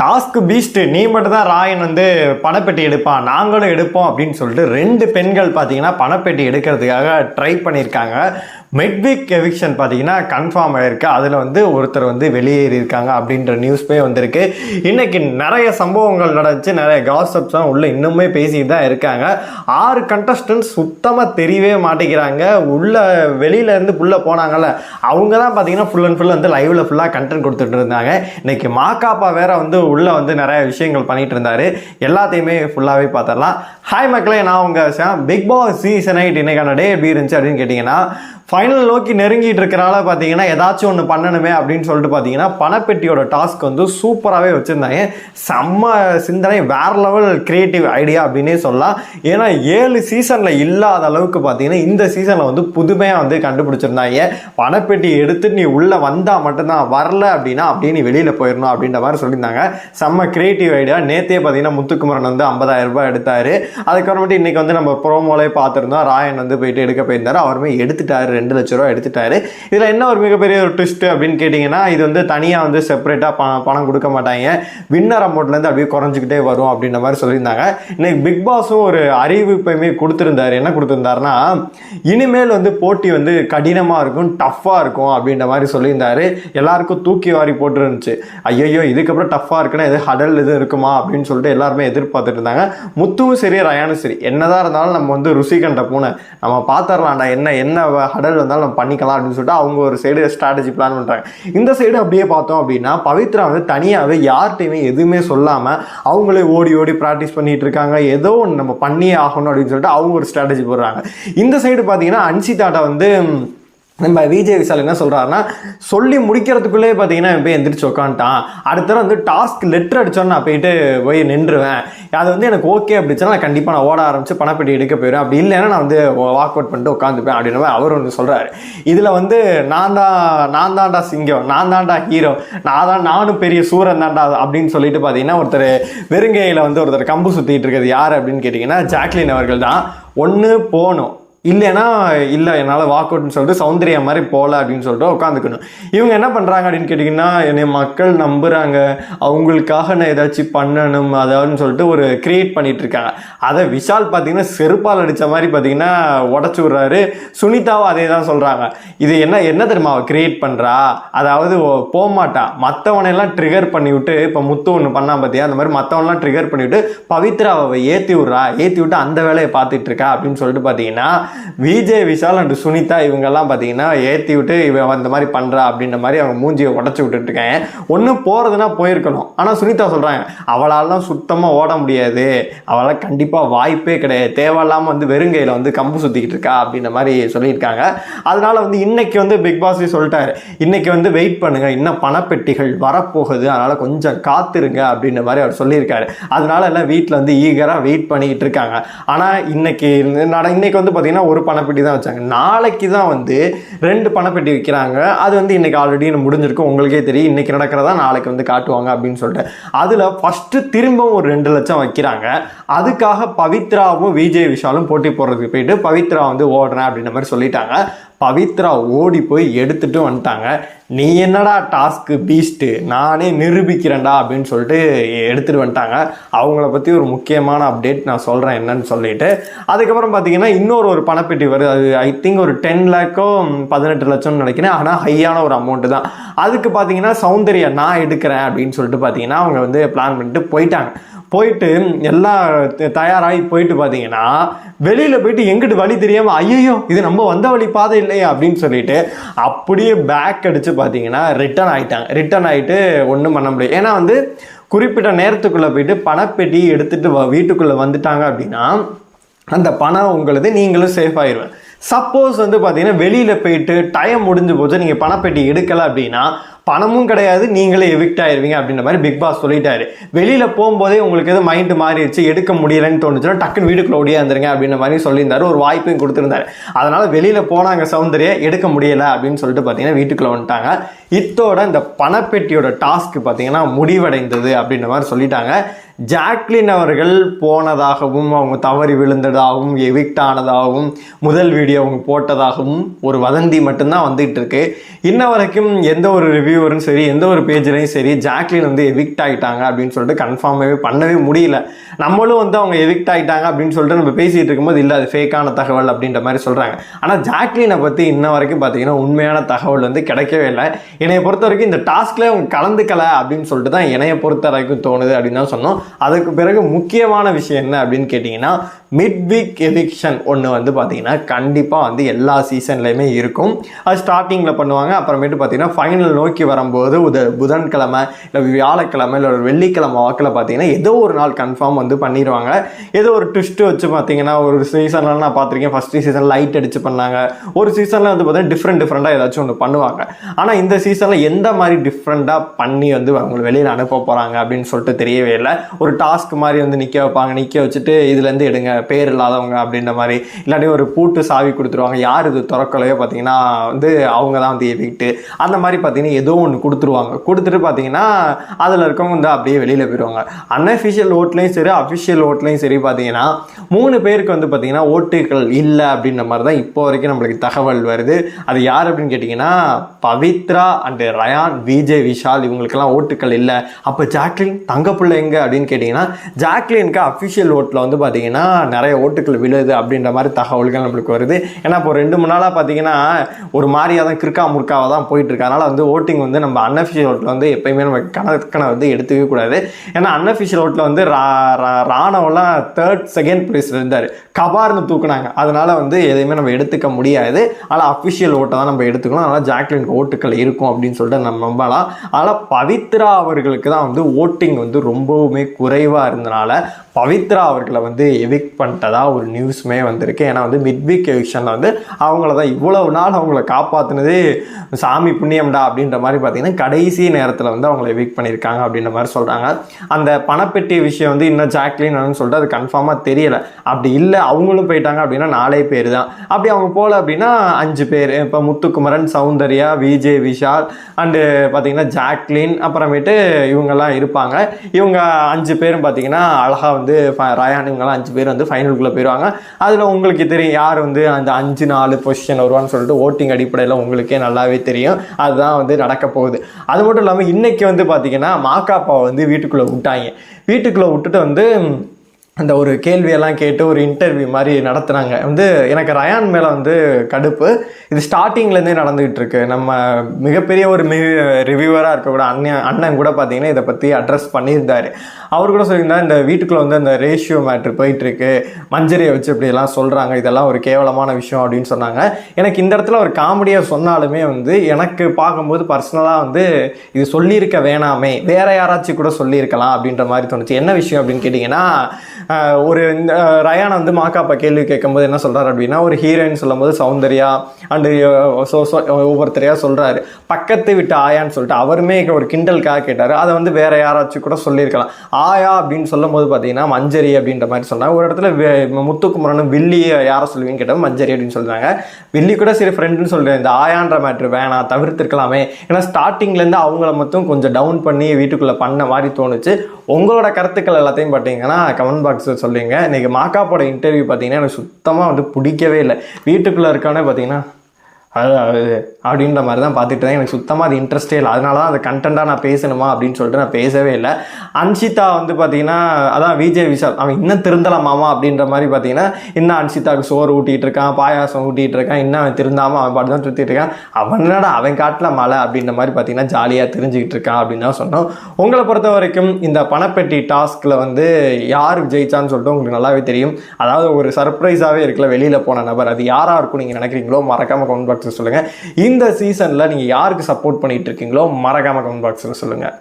Task Beast நீ மட்டும் தான் ராயன் வந்து பணப்பெட்டி எடுப்பான் நாங்களும் எடுப்போம் அப்படின்னு சொல்லிட்டு ரெண்டு பெண்கள் பார்த்தீங்கன்னா பணப்பெட்டி எடுக்கிறதுக்காக ட்ரை பண்ணியிருக்காங்க. மெட்விக் எவிக்ஷன் பார்த்தீங்கன்னா கன்ஃபார்ம் ஆயிருக்கு. அதில் வந்து ஒருத்தர் வந்து வெளியேறியிருக்காங்க அப்படின்ற நியூஸ் போய் வந்திருக்கு. இன்னைக்கு நிறைய சம்பவங்கள் நடந்துச்சு. நிறைய காசப்ஸ்லாம் உள்ளே இன்னுமே பேசிட்டு தான் இருக்காங்க. ஆறு கண்டஸ்டன்ட் சுத்தமாக தெரியவே மாட்டேங்கிறாங்க. உள்ள வெளியிலேருந்து உள்ளே போனாங்கல்ல அவங்க தான் பார்த்தீங்கன்னா ஃபுல் அண்ட் ஃபுல் வந்து லைவில் ஃபுல்லாக கண்டென்ட் கொடுத்துட்டு இருந்தாங்க. இன்னைக்கு மாக்காப்பா வேற வந்து உள்ளே வந்து நிறைய விஷயங்கள் பண்ணிகிட்டு இருந்தாரு. எல்லாத்தையுமே ஃபுல்லாகவே பார்த்துடலாம். ஹாய் மக்களே நான் உங்கள் பிக் பாஸ் சீசன் எயிட் இன்னைக்கான டே எப்படி இருந்துச்சு அப்படின்னு கேட்டிங்கன்னா ஃபைனல் நோக்கி நெருங்கிட்டு இருக்கிறனால பார்த்தீங்கன்னா ஏதாச்சும் ஒன்று பண்ணணுமே அப்படின்னு சொல்லிட்டு பார்த்தீங்கன்னா பணப்பெட்டியோட டாஸ்க் வந்து சூப்பராகவே வச்சுருந்தாங்க. செம்ம சிந்தனை வேற லெவல் கிரியேட்டிவ் ஐடியா அப்படின்னே சொல்லலாம். ஏன்னா ஏழு சீசனில் இல்லாத அளவுக்கு பார்த்தீங்கன்னா இந்த சீசனில் வந்து புதுமையாக வந்து கண்டுபிடிச்சிருந்தாங்க. பணப்பெட்டி எடுத்து நீ உள்ளே வந்தால் மட்டும்தான் வரல அப்படின்னா அப்படியே நீ வெளியில் போயிடணும் அப்படின்ற மாதிரி சொல்லியிருந்தாங்க. செம்ம கிரியேட்டிவ் ஐடியா நேத்தே பார்த்தீங்கன்னா முத்துக்குமரன் வந்து 50000 ரூபாய் எடுத்தாரு. அதுக்கப்புறமேட்டு இன்னைக்கு வந்து நம்ம ப்ரோமோலே பார்த்துருந்தோம். ராயன் வந்து போயிட்டு எடுக்க போயிருந்தார். அவருமே எடுத்துட்டாரு ரெண்டு லட்ச ரூபா எடுத்துட்டாரு. இதில் என்ன ஒரு மிகப்பெரிய ஒரு ட்விஸ்ட் அப்படின்னு கேட்டிங்கன்னா இது வந்து தனியாக வந்து செப்பரேட்டாக பணம் பணம் கொடுக்க மாட்டாங்க. வின்னர் அமௌண்ட்லேருந்து அப்படியே குறைஞ்சிக்கிட்டே வரும் அப்படின்ற மாதிரி சொல்லியிருந்தாங்க. இன்னைக்கு பிக் பாஸும் ஒரு அறிவிப்பையுமே கொடுத்துருந்தாரு. என்ன கொடுத்துருந்தாருன்னா இனிமேல் வந்து போட்டி வந்து கடினமாக இருக்கும் டஃப்பாக இருக்கும் அப்படின்ற மாதிரி சொல்லியிருந்தாரு. எல்லாருக்கும் தூக்கி வாரி போட்டுருந்துச்சு. ஐயோ இதுக்கப்புறம் டஃப்பாக இருக்குன்னா எது ஹடல் எதுவும் இருக்குமா அப்படின்னு சொல்லிட்டு எல்லாருமே எதிர்பார்த்துட்டு இருந்தாங்க. முத்துவும் சரி ரயானும் சரி. என்னதான் இருந்தாலும் நம்ம வந்து ருசி கண்ட பூனை. நம்ம பார்த்துடலாம்டா என்ன என்ன ஹடல் வந்தாலும் நம்ம பண்ணிக்கலாம் அப்படின்னு சொல்லிட்டு அவங்க ஒரு சைடு ஸ்ட்ராட்டஜி பிளான் பண்ணுறாங்க இந்த சைடு அப்படியே பார்த்தோம் அப்படின்னா பவித்ரா வந்து தனியாகவே யார்கிட்டையுமே எதுவுமே சொல்லாமல் அவங்களே ஓடி ஓடி ப்ராக்டிஸ் பண்ணிட்டு இருக்காங்க. ஏதோ ஒன்று நம்ம பண்ணியே ஆகணும் அப்படின்னு சொல்லிட்டு அவங்க ஒரு ஸ்ட்ராட்டஜி போடுறாங்க. இந்த சைடு பார்த்தீங்கன்னா அன்சிதாட்ட வந்து நம்ம விஜய் விசால் என்ன சொல்கிறாருன்னா சொல்லி முடிக்கிறதுக்குள்ளே பார்த்தீங்கன்னா என் போய் எந்திரிச்சு உட்காந்துட்டான் அடுத்த தடவை வந்து டாஸ்க் லெட்டர் அடித்தோன்னு நான் போயிட்டு போய் நின்றுவேன். அது வந்து எனக்கு ஓகே அப்படிச்சுன்னா நான் கண்டிப்பாக நான் ஓட ஆரம்பிச்சு பணப்பெட்டி எடுக்க போயிடுவேன். அப்படி இல்லைன்னா நான் வந்து வாக் அவுட் பண்ணிட்டு உட்காந்துப்பேன் அப்படின்ற மாதிரி அவர் வந்து சொல்கிறாரு இதில் வந்து நான் தான் நான் தான்டா சிங்கம் நான் தான்டா ஹீரோ நான் தான் நானும் பெரிய சூரன் தான்டா அப்படின்னு சொல்லிட்டு பார்த்தீங்கன்னா ஒருத்தர் வெறுங்கையில் வந்து ஒருத்தர் கம்பு சுற்றிட்டு இருக்கிறது யார் அப்படின்னு கேட்டிங்கன்னா ஜாக்லின் அவர்கள் தான். ஒன்று போகணும். இல்லைன்னா இல்லை என்னால் வாக் அவுட்னு சொல்லிட்டு சௌந்தர்யா மாதிரி போகல அப்படின்னு சொல்லிட்டு உட்காந்துக்கணும் இவங்க என்ன பண்ணுறாங்க அப்படின்னு கேட்டிங்கன்னா என்னை மக்கள் நம்புகிறாங்க அவங்களுக்காக நான் ஏதாச்சும் பண்ணணும் அதாவதுன்னு சொல்லிட்டு ஒரு கிரியேட் பண்ணிகிட்ருக்காங்க இருக்காங்க. அதை விஷால் பார்த்தீங்கன்னா செருப்பால் அடித்த மாதிரி பார்த்தீங்கன்னா உடச்சி விட்றாரு. சுனிதாவும் அதே தான் சொல்கிறாங்க இது என்ன என்ன தெரியுமா? அவள் கிரியேட் பண்ணுறா அதாவது ஓ- மற்றவனையெல்லாம் ட்ரிகர் பண்ணி விட்டு இப்போ முத்து ஒன்று பண்ணா பார்த்தியா அந்த மாதிரி மற்றவனெல்லாம் ட்ரிகர் பண்ணிவிட்டு பவித்ராவை ஏற்றி விட்றா. ஏற்றி விட்டு அந்த வேலையை பார்த்துட்டு இருக்கா அப்படின்னு சொல்லிட்டு பார்த்தீங்கன்னா விஜய் விஷால் அண்ட் சுனிதா இவங்கெல்லாம் பார்த்தீங்கன்னா ஏற்றி விட்டு இவன் அந்த மாதிரி பண்ணுறா அப்படின்ற மாதிரி அவங்க மூஞ்சியை உடச்சி விட்டுட்டு இருக்காங்க ஒன்று போகிறதுனா போயிருக்கணும். ஆனால் சுனிதா சொல்கிறாங்க அவளாலாம் சுத்தமாக ஓட முடியாது. அவளால் கண்டிப்பாக வாய்ப்பே கிடையாது. தேவையில்லாமல் வந்து வெறுங்கையில் வந்து கம்பு சுற்றிக்கிட்டு இருக்கா அப்படின்ற மாதிரி சொல்லியிருக்காங்க. அதனால் வந்து இன்றைக்கி வந்து பிக் பாஸ் சொல்லிட்டாரு. இன்றைக்கி வந்து வெயிட் பண்ணுங்கள் இன்னும் பணப்பெட்டிகள் வரப்போகுது. அதனால் கொஞ்சம் காத்திருங்க அப்படின்ற மாதிரி அவர் சொல்லியிருக்காரு. அதனால எல்லாம் வீட்டில் வந்து ஈகராக வெயிட் பண்ணிக்கிட்டு இருக்காங்க. ஆனால் இன்னைக்கு நட இன்னைக்கு வந்து பார்த்தீங்கன்னா ஒரு பணப்பெட்டி தான் வச்சாங்க. நாளைக்கு தான் வந்து ரெண்டு பணப்பெட்டி விற்கிறாங்க அது வந்து இன்னைக்கு ஆல்ரெடி முடிஞ்சிருக்கு. உங்களுக்கே தெரியும். இன்னைக்கு நடக்கிறதா நாளைக்கு வந்து காட்டுவாங்க அப்படின்னு சொல்லிட்டு. அதில் ஃபஸ்ட்டு திரும்பவும் ஒரு ரெண்டு லட்சம் வைக்கிறாங்க. அதுக்காக பவித்ராவும் விஜய் விஷாலும் போட்டி போடுறதுக்கு போயிட்டு பவித்ரா வந்து ஓடுறேன் அப்படின்ற மாதிரி சொல்லிட்டாங்க. பவித்ரா ஓடி போய் எடுத்துட்டு வந்துட்டாங்க. நீ என்னடா டாஸ்க்கு பீஸ்ட்டு நானே நிரூபிக்கிறேன்டா அப்படின்னு சொல்லிட்டு எடுத்துகிட்டு வந்துட்டாங்க. அவங்கள பற்றி ஒரு முக்கியமான அப்டேட் நான் சொல்கிறேன் என்னன்னு சொல்லிட்டு. அதுக்கப்புறம் பார்த்தீங்கன்னா இன்னொரு ஒரு பணப்பெட்டி வருது. அது ஐ திங்க் ஒரு டென் லேக்கோ பதினெட்டு லட்சம்னு நினைக்கிறேன். ஆனால் ஹையான ஒரு அமௌண்ட்டு தான். அதுக்கு பார்த்தீங்கன்னா சௌந்தர்யா நான் எடுக்கிறேன் அப்படின்னு சொல்லிட்டு பார்த்தீங்கன்னா அவங்க வந்து பிளான் பண்ணிட்டு போயிட்டாங்க. போயிட்டு எல்லாம் தயாராகி போயிட்டு பார்த்தீங்கன்னா வெளியில் போயிட்டு எங்கிட்டு வழி தெரியாமல் ஐயோ இது நம்ம வந்த வழி பாதை இல்லையா அப்படின்னு சொல்லிட்டு அப்படியே பேக் அடித்து பார்த்தீங்கன்னா ரிட்டர்ன் ஆகிட்டாங்க ரிட்டர்ன் ஆகிட்டு ஒன்றும் பண்ண முடியும் ஏன்னா வந்து குறிப்பிட்ட நேரத்துக்குள்ளே போயிட்டு பணப்பெட்டி எடுத்துகிட்டு வ- வீட்டுக்குள்ளே வந்துட்டாங்க அப்படின்னா அந்த பணம் உங்களது நீங்களும் சேஃப் ஆயிடுவேன் சப்போஸ் வந்து பார்த்தீங்கன்னா வெளியில் போயிட்டு டைம் முடிஞ்சு போச்சு நீங்கள் பணப்பெட்டி எடுக்கலை அப்படின்னா பணமும் கிடையாது நீங்களே எவிக்ட் ஆயிருவீங்க அப்படின்ற மாதிரி பிக் பாஸ் சொல்லிட்டாரு. வெளியில் போகும்போதே உங்களுக்கு எதுவும் மைண்டு மாறிடுச்சு எடுக்க முடியலன்னு தோணுச்சுன்னா டக்குன்னு வீட்டுக்குள்ள ஓடியாந்துருங்க அப்படின்ற மாதிரி சொல்லியிருந்தாரு. ஒரு வாய்ப்பையும் கொடுத்துருந்தாரு. அதனால் வெளியில் போனாங்க சௌந்தர்யா எடுக்க முடியலை அப்படின்னு சொல்லிட்டு பார்த்தீங்கன்னா வீட்டுக்குள்ள வந்துட்டாங்க. இத்தோட இந்த பணப்பெட்டியோட டாஸ்க் பார்த்தீங்கன்னா முடிவடைந்தது அப்படின்ற மாதிரி சொல்லிட்டாங்க. ஜாக்லின் அவர்கள் போனதாகவும் அவங்க தவறி விழுந்ததாகவும் எவிக்ட் ஆனதாகவும் முதல் வீடியோ அவங்க போட்டதாகவும் ஒரு வதந்தி மட்டும்தான் வந்துகிட்டு இருக்கு இன்ன வரைக்கும் எந்த ஒரு ரிவ்யூவரும் சரி எந்த ஒரு பேஜ்லையும் சரி ஜாக்லின் வந்து எவிக்ட் ஆகிட்டாங்க அப்படின்னு சொல்லிட்டு கன்ஃபார்மாகவே பண்ணவே முடியல. நம்மளும் வந்து அவங்க எவிக்ட் ஆகிட்டாங்க அப்படின்னு சொல்லிட்டு நம்ம பேசிகிட்டு இருக்கும்போது இல்லை அது ஃபேக்கான தகவல் அப்படின்ற மாதிரி சொல்கிறாங்க ஆனால் ஜாக்லினை பற்றி இன்ன வரைக்கும் பார்த்தீங்கன்னா உண்மையான தகவல் வந்து கிடைக்கவே இல்லை. என்னைய பொறுத்த வரைக்கும் இந்த டாஸ்க்ல அவங்க கலந்துக்கல அப்படின்னு சொல்லிட்டு தான் என்னைய பொறுத்த வரைக்கும் தோணுது அப்படின்னு தான் சொன்னோம். அதுக்கு பிறகு முக்கியமான விஷயம் என்ன அப்படின்னு கேட்டிங்கன்னா மிட் வீக் எவிக்ஷன் ஒன்று வந்து பார்த்தீங்கன்னா கண்டிப்பாக வந்து எல்லா சீசன்லையுமே இருக்கும். அது ஸ்டார்டிங்கில் பண்ணுவாங்க. அப்புறமேட்டு பார்த்தீங்கன்னா ஃபைனல் நோக்கி வரும்போது உத புதன்கிழமை இல்லை வியாழக்கிழமை இல்லை ஒரு வெள்ளிக்கிழமை வாக்கில் பார்த்தீங்கன்னா ஏதோ ஒரு நாள் கன்ஃபார்ம் வந்து பண்ணிடுவாங்க ஏதோ ஒரு ட்விஸ்ட்டு வச்சு பார்த்தீங்கன்னா ஒரு சீசன்லாம் நான் பார்த்துருக்கேன் ஃபஸ்ட்டு சீசன் லைட் அடிச்சு பண்ணாங்க. ஒரு சீசனில் வந்து பார்த்தீங்கன்னா டிஃப்ரெண்ட் டிஃப்ரெண்ட்டாக ஏதாச்சும் ஒன்று பண்ணுவாங்க. ஆனால் இந்த சீசனில் எந்த மாதிரி டிஃப்ரெண்ட்டாக பண்ணி வந்து அவங்களை வெளியில் அனுப்ப போகிறாங்க அப்படின்னு சொல்லிட்டு தெரியவே இல்லை. ஒரு டாஸ்க் மாதிரி வந்து நிற்க வைப்பாங்க. நிற்க வச்சுட்டு இதுலேருந்து எடுங்க பேர் இல்லாதவங்க அப்படின்ற மாதிரி இல்லாட்டி ஒரு பூட்டு சாவி கொடுத்துருவாங்க. யார் இது திறக்கலையோ பார்த்தீங்கன்னா வந்து அவங்க தான் வந்து எவிக்ட்டு அந்த மாதிரி பார்த்தீங்கன்னா ஏதோ ஒன்று கொடுத்துருவாங்க. கொடுத்துட்டு பார்த்தீங்கன்னா அதில் இருக்கவங்க வந்து அப்படியே வெளியில் போயிடுவாங்க அன்அஃபிஷியல் ஓட்லேயும் சரி அஃபிஷியல் ஓட்லேயும் சரி பார்த்தீங்கன்னா மூணு பேருக்கு வந்து பார்த்தீங்கன்னா ஓட்டுகள் இல்லை அப்படின்ற மாதிரி தான் இப்போ வரைக்கும் நம்மளுக்கு தகவல் வருது. அது யார் அப்படின்னு கேட்டிங்கன்னா பவித்ரா அண்டு ரயான் விஜய் விஷால் இவங்களுக்கெல்லாம் ஓட்டுகள் இல்லை. அப்போ ஜாக்லின் தங்கப்புள்ள எங்கே அப்படின்னு கேட்டிங்கன்னா ஜாக்லினுக்கு அஃபிஷியல் ஓட்டில் வந்து பார்த்தீங்கன்னா நிறைய ஓட்டுகள் விழுது அப்படின்ற மாதிரி தகவல்கள் நம்மளுக்கு வருது. ஏன்னா இப்போ ரெண்டு மூணு நாளாக பார்த்தீங்கன்னா ஒரு மாதிரியாக தான் கிறுக்கா முறுக்காவாக தான் போயிட்டு இருக்கு அதனால் வந்து ஓட்டிங் வந்து நம்ம அன்அஃபிஷியல் ஓட்டில் வந்து எப்பயுமே நம்ம கணக்கனை வந்து எடுத்துக்கவே கூடாது. ஏன்னா அன்அஃபிஷியல் ஓட்டில் வந்து ரா ரா- ராணவெல்லாம் தேர்ட் செகண்ட் பிளேஸ் இருந்தார். கபார்னு தூக்குனாங்க. அதனால வந்து எதையுமே நம்ம எடுத்துக்க முடியாது. ஆனால் அஃபிஷியல் ஓட்டை தான் நம்ம எடுத்துக்கணும். அதனால் ஜாக்லினுக்கு ஓட்டுக்கள் இருக்கும் அப்படின்னு சொல்லிட்டு நம்ம நம்பலாம். ஆனால் பவித்ரா அவர்களுக்கு தான் வந்து ஓட்டிங் வந்து ரொம்பவுமே குறைவாக இருந்தனால பவித்ரா அவர்களை வந்து எவிக்ட் பண்ணிட்டதா ஒரு நியூஸுமே வந்திருக்கு. ஏன்னா வந்து மிட் வீக் எவிக்ஷனில் வந்து அவங்கள தான் இவ்வளவு நாள் அவங்கள காப்பாற்றினதே சாமி புண்ணியம்டா அப்படின்ற மாதிரி பார்த்தீங்கன்னா கடைசி நேரத்தில் வந்து அவங்கள எவிக் பண்ணியிருக்காங்க அப்படின்ற மாதிரி சொல்கிறாங்க அந்த பணப்பெட்டி விஷயம் வந்து இன்னும் ஜாக்லின்னு சொல்லிட்டு அது கன்ஃபார்மாக தெரியலை. அப்படி இல்லை அவங்களும் போயிட்டாங்க அப்படின்னா நாலே பேர் தான் அப்படி அவங்க போகல அப்படின்னா அஞ்சு பேர். இப்போ முத்துக்குமரன் சௌந்தர்யா விஜே விஷால் அண்டு பார்த்தீங்கன்னா ஜாக்லின் அப்புறமேட்டு இவங்கெல்லாம் இருப்பாங்க. இவங்க அஞ்சு பேரும் பார்த்தீங்கன்னா அழகாக வந்து ஃப- ரயான் இவங்கெல்லாம் அஞ்சு பேர் வந்து ஃபைனலுக்குள்ளே போயிடுவாங்க அதில் உங்களுக்கு தெரியும் யார் வந்து அந்த அஞ்சு நாலு பொசிஷன் வருவான்னு சொல்லிட்டு ஓட்டிங் அடிப்படையில் உங்களுக்கே நல்லாவே தெரியும். அதுதான் வந்து நடக்க போகுது. அது மட்டும் இல்லாமல் இன்றைக்கி வந்து பார்த்திங்கன்னா மாக்காப்பாவை வந்து வீட்டுக்குள்ளே விட்டாங்க. வீட்டுக்குள்ளே விட்டுட்டு வந்து அந்த ஒரு கேள்வியெல்லாம் கேட்டு ஒரு இன்டர்வியூ மாதிரி நடத்துனாங்க வந்து எனக்கு ரயான் மேலே வந்து கடுப்பு. இது ஸ்டார்டிங்லேருந்தே நடந்துகிட்டு இருக்கு நம்ம மிகப்பெரிய ஒரு ரிவ்யூவராக இருக்கக்கூட அண்ணன் அண்ணன் கூட பார்த்தீங்கன்னா இதை பற்றி அட்ரஸ் பண்ணியிருந்தாரு. அவர் கூட சொல்லியிருந்தார் இந்த வீட்டுக்குள்ளே வந்து அந்த ரேஷியோ மேட்ரு போயிட்டுருக்கு. மஞ்சரியை வச்சு இப்படியெல்லாம் சொல்கிறாங்க இதெல்லாம் ஒரு கேவலமான விஷயம் அப்படின்னு சொன்னாங்க. எனக்கு இந்த இடத்துல ஒரு காமெடியாக சொன்னாலுமே வந்து எனக்கு பார்க்கும்போது பர்சனலாக வந்து இது சொல்லியிருக்க வேணாமே. வேற யாராச்சும் கூட சொல்லியிருக்கலாம் அப்படின்ற மாதிரி தோணுச்சு. என்ன விஷயம் அப்படின்னு கேட்டிங்கன்னா ஒரு இந்த, ரயான் வந்து மாக்காப்பா கேள்வி கேட்கும்போது என்ன சொல்கிறார் அப்படின்னா ஒரு ஹீரோயின் சொல்லும்போது சௌந்தர்யா அண்டு ஒவ்வொருத்தரையாக சொல்கிறாரு பக்கத்து விட்டு ஆயான்னு சொல்லிட்டு அவருமே ஒரு கிண்டலுக்காக கேட்டார். அதை வந்து வேற யாராச்சும் கூட சொல்லியிருக்கலாம். ஆயா அப்படின்னு சொல்லும் போது பார்த்தீங்கன்னா மஞ்சரி அப்படின்ற மாதிரி சொன்னாங்க. ஒரு இடத்துல வே- முத்துக்குமரனும் வில்லியை யாரை சொல்லுவீங்கன்னு கேட்டால் மஞ்சரி அப்படின்னு சொல்கிறாங்க வில்லி கூட சரி ஃப்ரெண்டுன்னு சொல்கிறேன் இந்த ஆயான்ற மேட்ரு வேணாம் தவிர்த்துருக்கலாமே. ஏன்னா ஸ்டார்டிங்லேருந்து அவங்கள மட்டும் கொஞ்சம் டவுன் பண்ணி வீட்டுக்குள்ளே பண்ண மாதிரி தோணுச்சு. உங்களோட கருத்துக்கள் எல்லாத்தையும் பார்த்தீங்கன்னா கமெண்ட் பாக்ஸில் சொல்லுங்க இன்னைக்கு மாக்காப்போட இன்டர்வியூ பார்த்தீங்கன்னா எனக்கு சுத்தமாக வந்து பிடிக்கவே இல்லை. வீட்டுக்குள்ளே இருக்கானே பார்த்தீங்கன்னா அது அப்படின்ற மாதிரி தான் பார்த்துட்டு தான் எனக்கு சுத்தமாக அது இன்ட்ரெஸ்டே இல்லை. அதனால தான் அது கண்டென்ட்டாக நான் பேசணுமா அப்படின்னு சொல்லிட்டு நான் பேசவே இல்லை. அன்ஷிதா வந்து பார்த்தீங்கன்னா அதான் விஜய் விஷால் அவன் இன்னும் திருந்தலாமாமா அப்படின்ற மாதிரி பார்த்தீங்கன்னா இன்னும் அன்ஷிதாவுக்கு சோறு ஊட்டிகிட்டு இருக்கான் பாயாசம் ஊட்டிகிட்டு இருக்கான் இன்னும் அவன் திருந்தாமல் அவன் பாட்டு தான் சுற்றிட்டு இருக்கான். அவன் என்னடா அவன் காட்டில் மழை அப்படின்ற மாதிரி பார்த்தீங்கன்னா ஜாலியாக தெரிஞ்சுக்கிட்டு இருக்கான் அப்படின்னு தான் சொன்னோம். உங்களை பொறுத்த வரைக்கும் இந்த பணப்பெட்டி டாஸ்கில் வந்து யார் ஜெயிச்சான்னு சொல்லிட்டு உங்களுக்கு நல்லாவே தெரியும். அதாவது ஒரு சர்ப்ரைஸாகவே இருக்கல வெளியில் போன நபர். அது யாராக இருக்கும் நீங்கள் நினைக்கிறீங்களோ மறக்காமல் கொண்டு பாக்ஸில் சொல்லுங்கள் இந்த சீசனில் நீங்கள் யாருக்கு சப்போர்ட் பண்ணிட்டு இருக்கீங்களோ மறக்காமல் கமெண்ட் பாக்ஸில் சொல்லுங்கள்